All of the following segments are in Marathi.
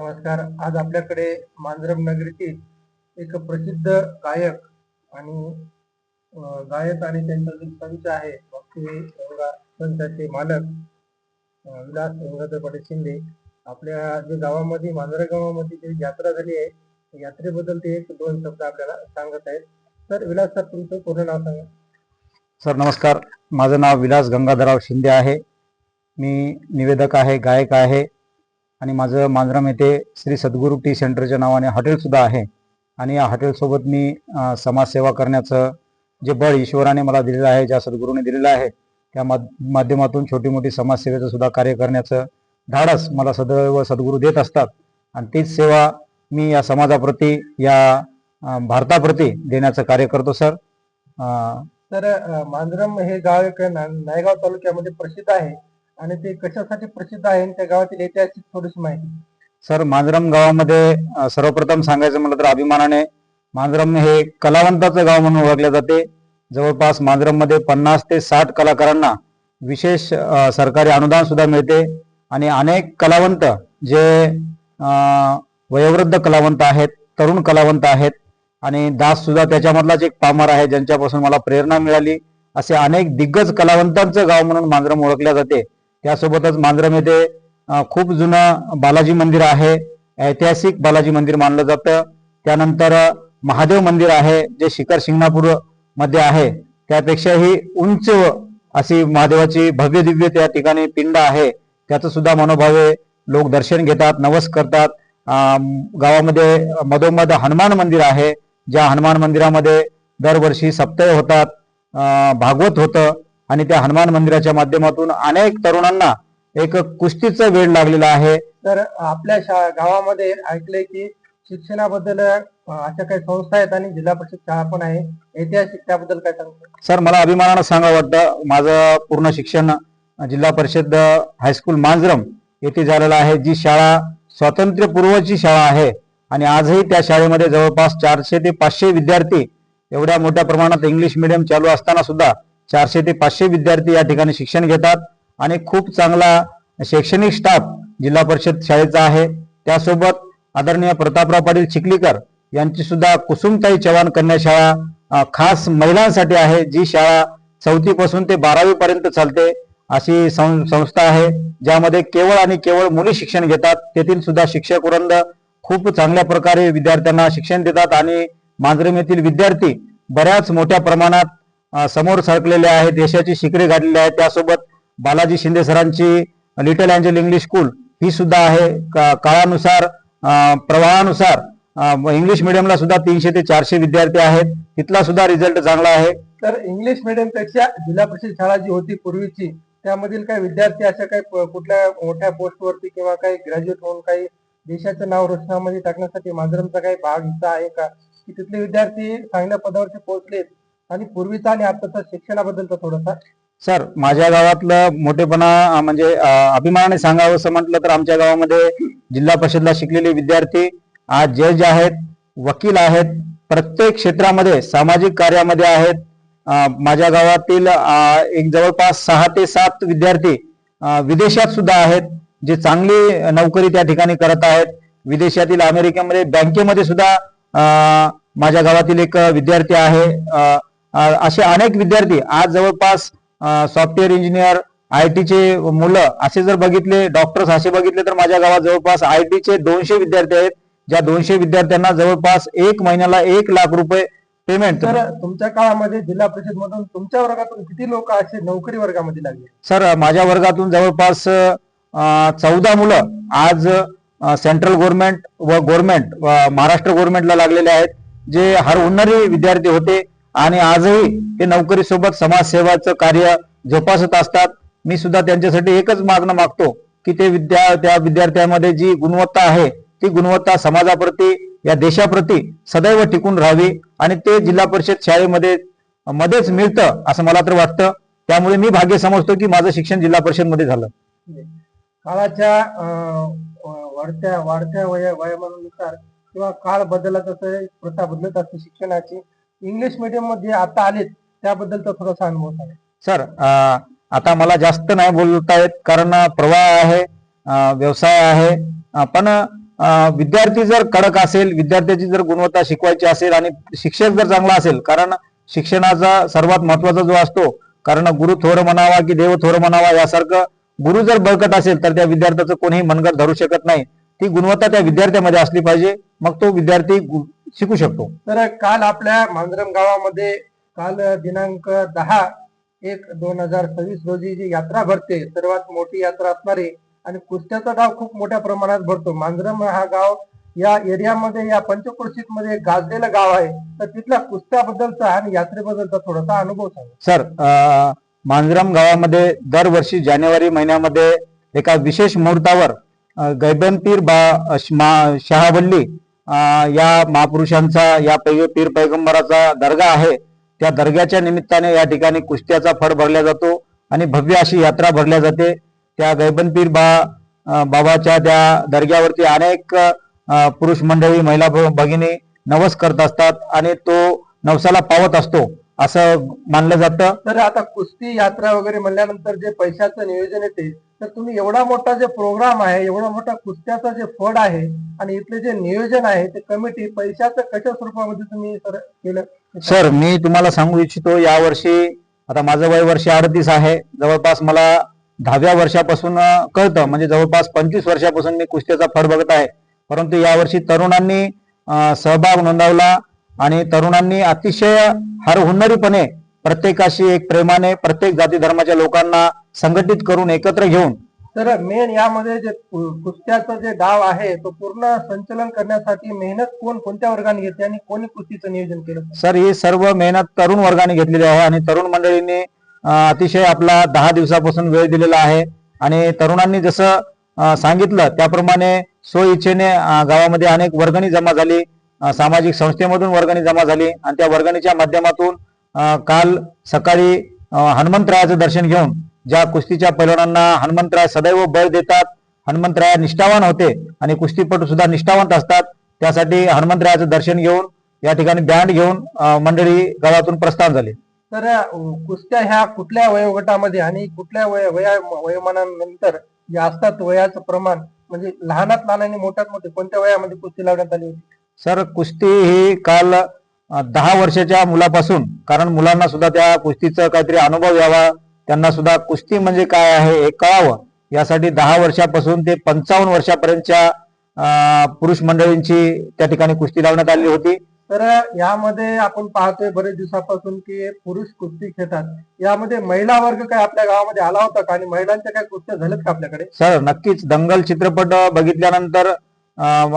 नमस्कार. आज आपल्याकडे मांजरम नगरीतील एक प्रसिद्ध गायक आणि गायक आणि त्यांचा जो संच आहे भक्ती संचाचे मालक विलास गंगाधर पाटील शिंदे आपल्या जे गावामध्ये मांजरा गावामध्ये जी यात्रा झाली आहे यात्रेबद्दल ते एक दोन शब्द आपल्याला सांगत आहेत. तर विलास सर तुमचं पूर्ण नाव सांगा. सर नमस्कार. माझं नाव विलास गंगाधरराव शिंदे आहे. मी निवेदक आहे गायक आहे. आणि माझं मांजराम येथे श्री सद्गुरू टी सेंटरच्या नावाने हॉटेलसुद्धा आहे. आणि या हॉटेलसोबत मी समाजसेवा करण्याचं जे बळ ईश्वराने मला दिलेलं आहे ज्या सद्गुरूने दिलेलं आहे त्या माध्यमातून छोटी मोठी समाजसेवेचं सुद्धा कार्य करण्याचं धाडस मला सदैव सद्गुरू देत असतात. आणि तीच सेवा मी या समाजाप्रती या भारताप्रती देण्याचं कार्य करतो सर. तर मांजरम हे गाव एक ना- नायगाव तालुक्यामध्ये प्रसिद्ध आहे. आणि ते कशासाठी प्रसिद्ध आहे त्या गावातील ऐतिहासिक थोडीशी माहिती. सर मांजरम गावामध्ये सर्वप्रथम सांगायचं म्हटलं तर अभिमानाने मांजरम हे कलावंताचं गाव म्हणून ओळखले जाते. जवळपास मांजरममध्ये पन्नास ते साठ कलाकारांना विशेष सरकारी अनुदान सुद्धा मिळते आणि अनेक कलावंत जे वयोवृद्ध कलावंत आहेत तरुण कलावंत आहेत आणि दास सुद्धा त्याच्यामधलाच एक पामर आहे ज्यांच्यापासून मला प्रेरणा मिळाली. असे अनेक दिग्गज कलावंतांचं गाव म्हणून मांजरम ओळखल्या जाते. त्यासोबतच मांजरम येथे खूप जुनं बालाजी मंदिर आहे. ऐतिहासिक बालाजी मंदिर मानलं जातं. त्यानंतर महादेव मंदिर आहे जे शिखर शिंगणापूरमध्ये आहे. त्यापेक्षाही उंच अशी महादेवाची भव्य दिव्य त्या ठिकाणी पिंड आहे. त्याचं सुद्धा मनोभावे लोक दर्शन घेतात नवस करतात. गावामध्ये मधोमध हनुमान मंदिर आहे ज्या हनुमान मंदिरामध्ये दरवर्षी सप्ताह होतात. भागवत होतं. आणि त्या हनुमान मंदिराच्या माध्यमातून अनेक तरुणांना एक कुस्तीचं वेळ लागलेला आहे. तर आपल्या शा गावामध्ये ऐकलंय की शिक्षणाबद्दल अशा काही संस्था आहेत आणि जिल्हा परिषद शाळा पण आहे. ऐतिहासिक त्याबद्दल काय सांगतो सर मला अभिमानानं सांगा वाटतं माझं पूर्ण शिक्षण जिल्हा परिषद हायस्कूल मांजरम येथे झालेलं आहे जी शाळा स्वातंत्र्यपूर्वची शाळा आहे. आणि आजही त्या शाळेमध्ये जवळपास चारशे ते पाचशे विद्यार्थी एवढ्या मोठ्या प्रमाणात इंग्लिश मिडियम चालू असताना सुद्धा चारशे ते पाचशे विद्यार्थी या ठिकाणी शिक्षण घेतात आणि खूप चांगला शैक्षणिक स्टाफ जिल्हा परिषद शाळेचा आहे. त्यासोबत आदरणीय प्रतापराव पाटील चिखलीकर यांची सुद्धा कुसुमताई चव्हाण कन्या शाळा खास महिलांसाठी आहे जी शाळा चौथी पासून ते बारावी पर्यंत चालते अशी सं- संस्था आहे ज्यामध्ये केवळ आणि केवळ मुली शिक्षण घेतात. तेथील सुद्धा शिक्षक वृंद खूप चांगल्या प्रकारे विद्यार्थ्यांना शिक्षण देतात आणि मांजरम येथील विद्यार्थी बऱ्याच मोठ्या प्रमाणात समोर सरकलेले आहेत देशाची शिकरे गाठलेली आहेत. त्यासोबत बालाजी शिंदे सरांची लिटल अँजल इंग्लिश स्कूल ही सुद्धा आहे. का- काळानुसार प्रवाहानुसार इंग्लिश मिडियमला सुद्धा तीनशे ते चारशे विद्यार्थी आहेत. तिथला सुद्धा रिझल्ट चांगला आहे. तर इंग्लिश मिडियमपेक्षा जिल्हा परिषद शाळा जी होती पूर्वीची त्यामधील काही विद्यार्थी अशा काही कुठल्या मोठ्या पोस्टवरती किंवा काही ग्रॅज्युएट होऊन काही देशाचं नाव रोषणामध्ये टाकण्यासाठी मांजरमचा काही भाग हिस्सा आहे का? की तिथले विद्यार्थी चांगल्या पदावरती पोहोचलेत आणि पूर्वीचा आणि आताचा शिक्षणाबद्दलचा थोडासा. सर माझ्या गावातलं मोठेपणा म्हणजे अभिमानाने सांगावं असं म्हटलं तर आमच्या गावामध्ये जिल्हा परिषदला शिकलेले विद्यार्थी आज जज आहेत वकील आहेत प्रत्येक क्षेत्रामध्ये सामाजिक कार्यामध्ये आहेत. माझ्या गावातील एक जवळपास सहा ते सात विद्यार्थी विदेशात सुद्धा आहेत जे चांगली नोकरी त्या ठिकाणी करत आहेत. विदेशातील अमेरिकेमध्ये बँकेमध्ये सुद्धा माझ्या गावातील एक विद्यार्थी आहे असे अनेक विद्यार्थी आज जवळपास सॉफ्टवेअर इंजिनियर आय टीचे मुलं असे जर बघितले डॉक्टर्स असे बघितले तर माझ्या गावात जवळपास आय टीचे दोनशे विद्यार्थी आहेत ज्या दोनशे विद्यार्थ्यांना जवळपास एक महिन्याला एक लाख रुपये पेमेंट तर तुमच्या काळामध्ये जिल्हा परिषद मधून तुमच्या वर्गातून किती लोक असे नोकरी वर्गामध्ये लागले? सर माझ्या वर्गातून जवळपास चौदा मुलं आज सेंट्रल गव्हर्नमेंट व गव्हर्नमेंट महाराष्ट्र गव्हर्नमेंटला लागलेले आहेत जे हर उन्नरी विद्यार्थी होते. आणि आजही ते नोकरी सोबत समाजसेवाचं कार्य जोपासत असतात. मी सुद्धा त्यांच्यासाठी एकच मागणं मागतो की ते विद्या त्या विद्यार्थ्यांमध्ये जी गुणवत्ता आहे ती गुणवत्ता समाजाप्रती या देशाप्रती सदैव टिकून राहावी आणि ते जिल्हा परिषद शाळेमध्ये मध्येच मिळतं असं मला तर वाटतं. त्यामुळे मी भाग्य समजतो की माझं शिक्षण जिल्हा परिषदमध्ये झालं. काळाच्या वाढत्या वाढत्या वया वयामानानुसार किंवा काळ बदलत असते प्रथा बदलत असते शिक्षणाची. इंग्लिश मीडियममध्ये आता आलेत त्याबद्दलचा थोडासा अनुभव सांगा सर आता मला जास्त नाही बोलता येत कारण प्रवाह आहे व्यवसाय आहे पण विद्यार्थी जर कडक असेल विद्यार्थ्याची जर गुणवत्ता शिकवायची असेल आणि शिक्षक जर चांगला असेल कारण शिक्षणाचा सर्वात महत्त्वाचा जो असतो कारण गुरु थोर म्हणावा की देव थोर म्हणावा यासारखं गुरु जर बळकट असेल तर त्या विद्यार्थ्याचं कोणीही मनगट धरू शकत नाही. ती गुणवत्ता त्या विद्यार्थ्यामध्ये असली पाहिजे मग तो विद्यार्थी शिकू शकतो. तर काल आपल्या मांजरम गावामध्ये काल दिनांक दहा एक दोन हजार सव्वीस रोजी जी यात्रा भरते सर्वात मोठी यात्रा असणारी आणि कुस्त्याचा गाव खूप मोठ्या प्रमाणात भरतो. मांजरम हा गाव या एरियामध्ये या पंचक्रोशीत मध्ये गाजलेलं गाव आहे. तर तिथल्या कुस्त्याबद्दलचा आणि यात्रेबद्दलचा थोडासा अनुभव सांगा. सर मांजरम गावामध्ये दरवर्षी जानेवारी महिन्यामध्ये एका विशेष मुहूर्तावर गैबनपीर बा शहावल्ली या महापुरुषांचा या पै पीर पैगंबराचा दर्गा आहे. त्या दर्ग्याच्या निमित्ताने या ठिकाणी कुस्त्याचा फड भरला जातो आणि भव्य अशी यात्रा भरल्या जाते. त्या गैबनपीर बा बाबाच्या त्या दर्ग्यावरती अनेक पुरुष मंडळी महिला भगिनी नवस करत असतात आणि तो नवसाला पावत असतो असं मानलं जातं. तर आता कुस्ती यात्रा वगैरे म्हणल्यानंतर जे पैशाचं नियोजन येते तर तुम्ही एवढा मोठा जे प्रोग्राम आहे एवढा मोठा कुस्त्याचा जे फड आहे आणि इथले जे नियोजन आहे ते कमिटी पैशाचं कशा स्वरूपामध्ये तुम्ही सर केलं? सर मी तुम्हाला सांगू इच्छितो यावर्षी आता माझं वय वर्ष अडतीस आहे जवळपास मला दहाव्या वर्षापासून कळतं म्हणजे जवळपास पंचवीस वर्षापासून मी कुस्त्याचा फड बघत आहे. परंतु यावर्षी तरुणांनी सहभाग नोंदवला आणि तरुणांनी अतिशय हरहुन्नरीपणे प्रत्येकाशी एक प्रेमाने प्रत्येक जाती धर्माच्या लोकांना संघटित करून एकत्र घेऊन. तर मेन यामध्ये जे कुस्त्याचं जे डाव आहे तो पूर्ण संचलन करण्यासाठी मेहनत कोण कोणत्या वर्गाने घेते आणि कोणी कुस्तीचं नियोजन केलं? सर ही सर्व मेहनत तरुण वर्गाने घेतलेली आहे आणि तरुण मंडळींनी अतिशय आपला दहा दिवसापासून वेळ दिलेला आहे आणि तरुणांनी जसं सांगितलं त्याप्रमाणे स्वइच्छेने गावामध्ये अनेक वर्गणी जमा झाली सामाजिक संस्थेमधून वर्गणी जमा झाली आणि त्या वर्गणीच्या माध्यमातून काल सकाळी हनुमंतरायाचं दर्शन घेऊन ज्या कुस्तीच्या पैलवानांना हनुमंतराय सदैव बळ देतात हनुमंतराय निष्ठावान होते आणि कुस्तीपटू सुद्धा निष्ठावंत असतात त्यासाठी हनुमंतरायाचं दर्शन घेऊन या ठिकाणी बँड घेऊन मंडळी गावातून प्रस्थान झाली. तर कुस्त्या ह्या कुठल्या वयोगटामध्ये आणि कुठल्या वय वया वयोमानानंतर जे असतात वयाचं प्रमाण म्हणजे लहानात लहान आणि मोठ्यात मोठे कोणत्या वयामध्ये कुस्ती लावण्यात आली होती? सर कुस्ती ही काल दहा वर्षाच्या मुलापासून कारण मुलांना सुद्धा त्या कुस्तीचा काहीतरी अनुभव यावा त्यांना सुद्धा कुस्ती म्हणजे काय आहे हे कळावं. यासाठी दहा वर्षापासून ते पंचावन्न वर्षापर्यंतच्या पुरुष मंडळींची त्या ठिकाणी कुस्ती लावण्यात आली होती. तर यामध्ये आपण पाहतोय बरेच दिवसापासून की पुरुष कुस्ती खेळतात. यामध्ये महिला वर्ग काय आपल्या गावामध्ये आला होता का? आणि महिलांच्या काय कुस्त्या झाल्यात का आपल्याकडे? सर नक्कीच. दंगल चित्रपट बघितल्यानंतर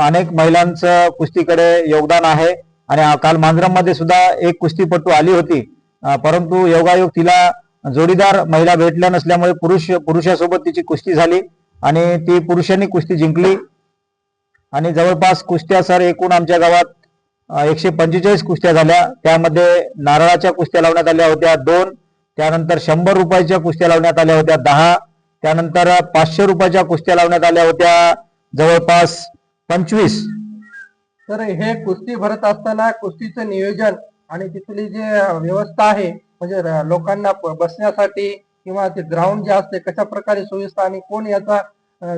अनेक महिलांचं कुस्तीकडे योगदान आहे. आणि काल मांजरममध्ये सुद्धा एक कुस्तीपटू आली होती. परंतु योगायोग तिला जोडीदार महिला भेटल्या नसल्यामुळे पुरुष पुरुषासोबत तिची कुस्ती झाली आणि ती पुरुषांनी कुस्ती जिंकली. आणि जवळपास कुस्त्या सर एकूण आमच्या गावात एकशे पंचेचाळीस कुस्त्या झाल्या. त्यामध्ये नारळाच्या कुस्त्या लावण्यात आल्या होत्या दोन त्यानंतर शंभर रुपयाच्या कुस्त्या लावण्यात आल्या होत्या दहा त्यानंतर पाचशे रुपयाच्या कुस्त्या लावण्यात आल्या होत्या जवळपास पंचवीस. तर हे कुस्ती भरत असताना कुस्तीचं नियोजन आणि तिथली जी व्यवस्था आहे म्हणजे लोकांना बसण्यासाठी किंवा ते ग्राउंड जे असते कशा प्रकारे सोयीस्ता आणि कोण याचा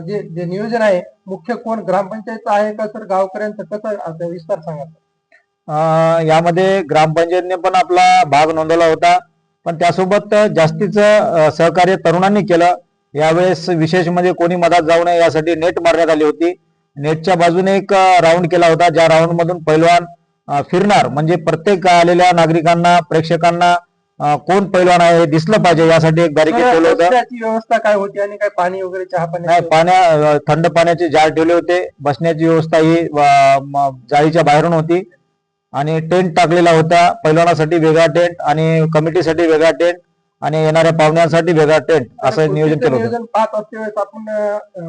जे जे नियोजन आहे मुख्य कोण ग्रामपंचायतचं आहे का सर गावकऱ्यांचं कसं विस्तार सांगा यामध्ये ग्रामपंचायतने पण आपला भाग नोंदवला होता पण त्यासोबत जास्तीचं सहकार्य तरुणांनी केलं. यावेळेस विशेष म्हणजे कोणी मधात जाऊ नये यासाठी नेट मारण्यात आली होती. नेटच्या बाजूने एक राऊंड केला होता ज्या राऊंड मधून पैलवान फिरणार. म्हणजे प्रत्येक आलेल्या नागरिकांना प्रेक्षकांना कोण पैलवान आहे हे दिसलं पाहिजे यासाठी एक बॅरिकेड ठेवलं होतं. व्यवस्था काय होती आणि काय पाणी वगैरे चहा नाही पाणी पाण्या थंड पाण्याचे जार ठेवले होते बसण्याची व्यवस्था ही अं, म- जाळीच्या बाहेरून होती. आणि टेंट टाकलेला होता पैलवानासाठी वेगळा टेंट आणि कमिटीसाठी वेगळा टेंट. आणि येणाऱ्या पाहुण्यांसाठी वेगळा टेंट असं नियोजन केलं होतं. नियोजन पाहत असते वेळेस आपण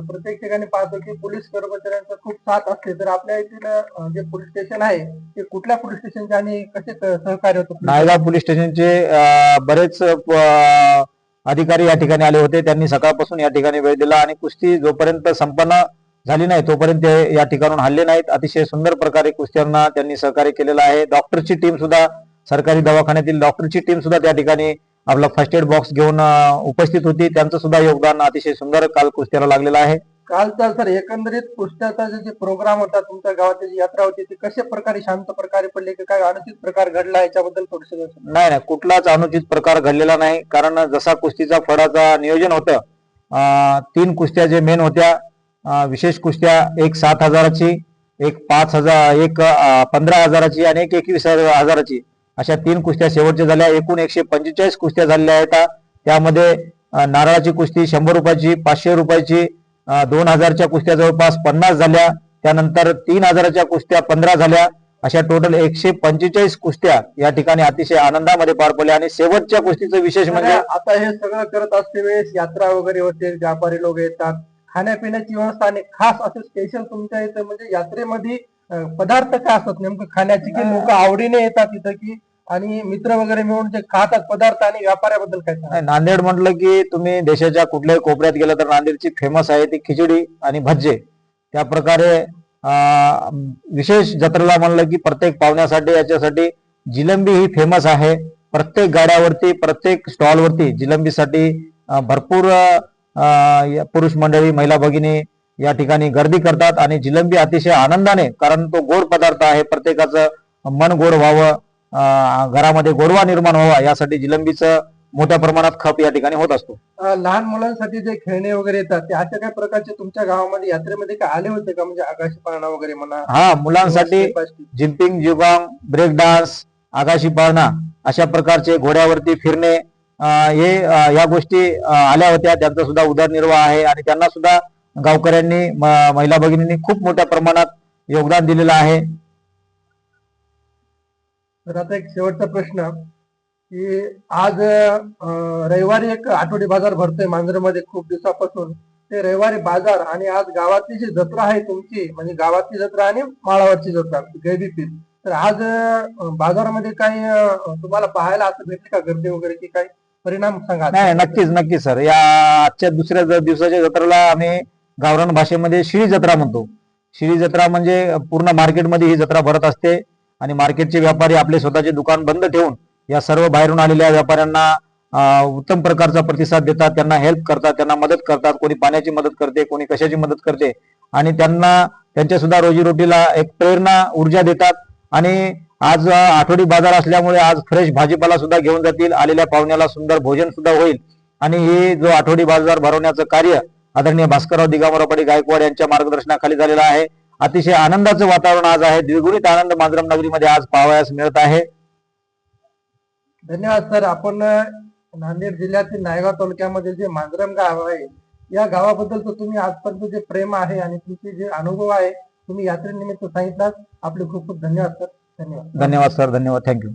प्रत्येक ठिकाणी पाहतो की पोलीस कर्मचाऱ्यांचा खूप साथ असते. तर आपल्या येथील जे पोलीस स्टेशन आहे ते कुठल्या पोलीस स्टेशनचे आणि कसे सहकार्य होतं नायगाव पोलीस स्टेशनचे बरेच अधिकारी या ठिकाणी आले होते. त्यांनी सकाळपासून या ठिकाणी वेळ दिला आणि कुस्ती जोपर्यंत संपन्न झाली नाही तोपर्यंत ते या ठिकाणून हल्ले नाहीत. अतिशय सुंदर प्रकारे कुस्त्यांना त्यांनी सहकार्य केलेलं आहे. डॉक्टरची टीम सुद्धा सरकारी दवाखान्यातील डॉक्टरची टीम सुद्धा त्या ठिकाणी आपला फर्स्ट एड बॉक्स घेऊन उपस्थित होती. त्यांचं सुद्धा योगदान अतिशय सुंदर काल कुस्त्याला लागलेलं आहे. कालचा सर एकंदरीत कुस्त्याचा जे प्रोग्राम होता तुमच्या गावाची जी यात्रा होती ती कशा प्रकारे शांत प्रकारे पडली? की काय अनुचित प्रकार घडला याच्याबद्दल थोडस नाही नाही कुठलाच अनुचित प्रकार घडलेला नाही. कारण जसा कुस्तीचा फळाचा नियोजन होतं तीन कुस्त्या जे मेन होत्या विशेष कुस्त्या एक सात हजाराची एक पाच हजार एक पंधरा हजाराची आणि एक एकवीस हजाराची. अशा तीन कुस्त्या शेवटच्या झाल्या. एकूण एकशे पंचेचाळीस कुस्त्या झालेल्या आहेत. त्यामध्ये नारळाची कुस्ती शंभर रुपयाची पाचशे रुपयाची दोन हजारच्या कुस्त्या जवळपास पन्नास झाल्या. त्यानंतर तीन हजाराच्या कुस्त्या पंधरा झाल्या. अशा टोटल एकशे पंचेचाळीस कुस्त्या या ठिकाणी अतिशय आनंदामध्ये पार पडल्या. आणि शेवटच्या कुस्तीचं विशेष म्हणजे आता हे सगळं करत असते वेळेस यात्रा वगैरे होते. व्यापारी लोक येतात. खाण्यापिण्याची व्यवस्था आणि खास असं स्पेशल तुमच्या इथं म्हणजे यात्रेमध्ये पदार्थ काय असतात नेमकं खाण्याची की लोक आवडीने येतात इथं की आणि मित्र वगैरे मिळून जे खातात पदार्थ आणि व्यापाऱ्याबद्दल काय सांगा नाही, नांदेड म्हटलं की तुम्ही देशाच्या कुठल्याही कोपऱ्यात गेला तर नांदेडची फेमस आहे ती खिचडी आणि भज्जे. त्या प्रकारे अं, विशेष जत्रेला म्हणलं की प्रत्येक पाहुण्यासाठी याच्यासाठी जिलंबी ही फेमस आहे. प्रत्येक गाड्यावरती प्रत्येक स्टॉलवरती जिलंबीसाठी अं, भरपूर अं, या पुरुष मंडळी महिला भगिनी या ठिकाणी गर्दी करतात आणि जिलंबी अतिशय आनंदाने कारण तो गोड पदार्थ आहे प्रत्येकाचं मन गोड व्हावं घरामध्ये गोडवा निर्माण व्हावा यासाठी जिलंबीचं मोठ्या प्रमाणात खप या ठिकाणी होत असतो. लहान मुलांसाठी जे खेळणे वगैरे येतात ते अशा काही प्रकारचे तुमच्या गावामध्ये यात्रेमध्ये काय आले होते का? म्हणजे आकाशी पाळणा वगैरे म्हणा हा मुलांसाठी. जिम्पिंग जुगांग ब्रेक डान्स आकाशी पाळणा अशा प्रकारचे घोड्यावरती फिरणे हे या गोष्टी आल्या होत्या. त्यांचा सुद्धा उदरनिर्वाह आहे आणि त्यांना सुद्धा गावकऱ्यांनी महिला भगिनींनी खूप मोठ्या प्रमाणात योगदान दिलेलं आहे. तर आता एक शेवटचा प्रश्न की आज रविवारी एक आठवडी बाजार भरतोय मांजरमध्ये खूप दिवसापासून. ते रविवारी बाजार आणि आज गावातली जी जत्रा आहे तुमची म्हणजे गावातली जत्रा आणि माळावरची जत्रा गैबीपीठ तर आज बाजारामध्ये काही तुम्हाला पाहायला असं भेटले का गर्दी वगैरे की काही? परिणाम सांगा. नाही नक्कीच नक्कीच सर. या आजच्या दुसऱ्या दिवसाच्या जत्रेला आम्ही गावरान भाषेमध्ये शिळी जत्रा म्हणतो. शिळी जत्रा म्हणजे पूर्ण मार्केटमध्ये ही जत्रा भरत असते आणि मार्केटचे व्यापारी आपले स्वतःचे दुकान बंद ठेवून या सर्व बाहेरून आलेल्या व्यापाऱ्यांना उत्तम प्रकारचा प्रतिसाद देतात त्यांना हेल्प करतात त्यांना मदत करतात कोणी पाण्याची मदत करते कोणी कशाची मदत करते. आणि त्यांना त्यांच्या सुद्धा रोजीरोटीला एक प्रेरणा ऊर्जा देतात. आणि आज आठवडी बाजार असल्यामुळे आज फ्रेश भाजीपाला सुद्धा घेऊन जातील आलेल्या पाहुण्याला सुंदर भोजन सुद्धा होईल. आणि हे जो आठवडी बाजार भरवण्याचं कार्य आदरणीय भास्करराव दिगामराव पाटील गायकवाड यांच्या मार्गदर्शनाखाली झालेलं आहे. अतिशय आनंदाचं वातावरण आज आहे. द्विगुणित आनंद मांजरम नगरीमध्ये आज पाहावयास मिळत आहे. धन्यवाद सर. आपण नांदेड जिल्ह्यातील नायगाव तालुक्यामध्ये जे मांजरम गाव आहे या गावाबद्दलचं तुम्ही आजपर्यंत जे प्रेम आहे आणि तुमचे जे अनुभव आहे तुम्ही यात्रेनिमित्त सांगितलात. आपले खूप खूप धन्यवाद सर. धन्यवाद. धन्यवाद सर. धन्यवाद. थँक्यू